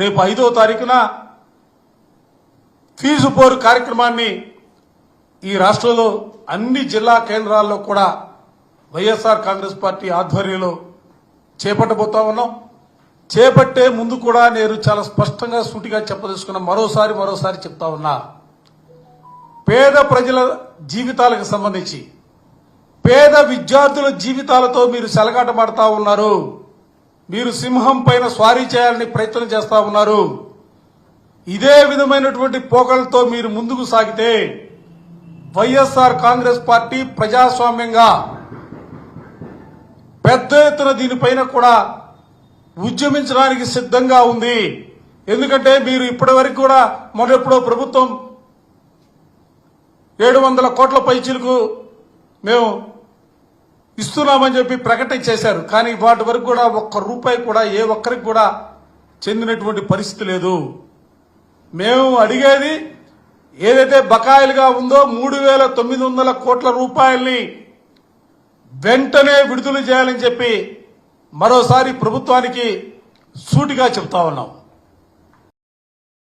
రేపు ఐదో తారీఖున ఫీజు పోరు కార్యక్రమాన్ని ఈ రాష్ట్రంలో అన్ని జిల్లా కేంద్రాల్లో కూడా వైఎస్ఆర్ కాంగ్రెస్ పార్టీ ఆధ్వర్యంలో చేపట్టబోతా ఉన్నాం. చేపట్టే ముందు కూడా నేను చాలా స్పష్టంగా సూటిగా చెప్పదలుచుకున్న మరోసారి మరోసారి చెప్తా ఉన్నా. పేద ప్రజల జీవితాలకు సంబంధించి పేద విద్యార్థుల జీవితాలతో మీరు సెలగాటమాడుతా ఉన్నారు. మీరు సింహం పైన స్వారీ చేయాలని ప్రయత్నం చేస్తా ఉన్నారు. ఇదే విధమైనటువంటి పోకలతో మీరు ముందుకు సాగితే వైఎస్ఆర్ కాంగ్రెస్ పార్టీ ప్రజాస్వామ్యంగా పెద్ద ఎత్తున దీనిపైన కూడా ఉద్యమించడానికి సిద్ధంగా ఉంది. ఎందుకంటే మీరు ఇప్పటి వరకు కూడా మొన్నెప్పుడో ప్రభుత్వం ఏడు వందల కోట్ల పైచీలకు మేము ఇస్తున్నామని చెప్పి ప్రకటన చేశారు. కానీ వాటి వరకు కూడా ఒక్క రూపాయి కూడా ఏ ఒక్కరికి కూడా చెందినటువంటి పరిస్థితి లేదు. మేము అడిగేది ఏదైతే బకాయిలుగా ఉందో మూడు వేల తొమ్మిది వందల కోట్ల రూపాయల్ని వెంటనే విడుదల చేయాలని చెప్పి మరోసారి ప్రభుత్వానికి సూటిగా చెప్తా ఉన్నాం.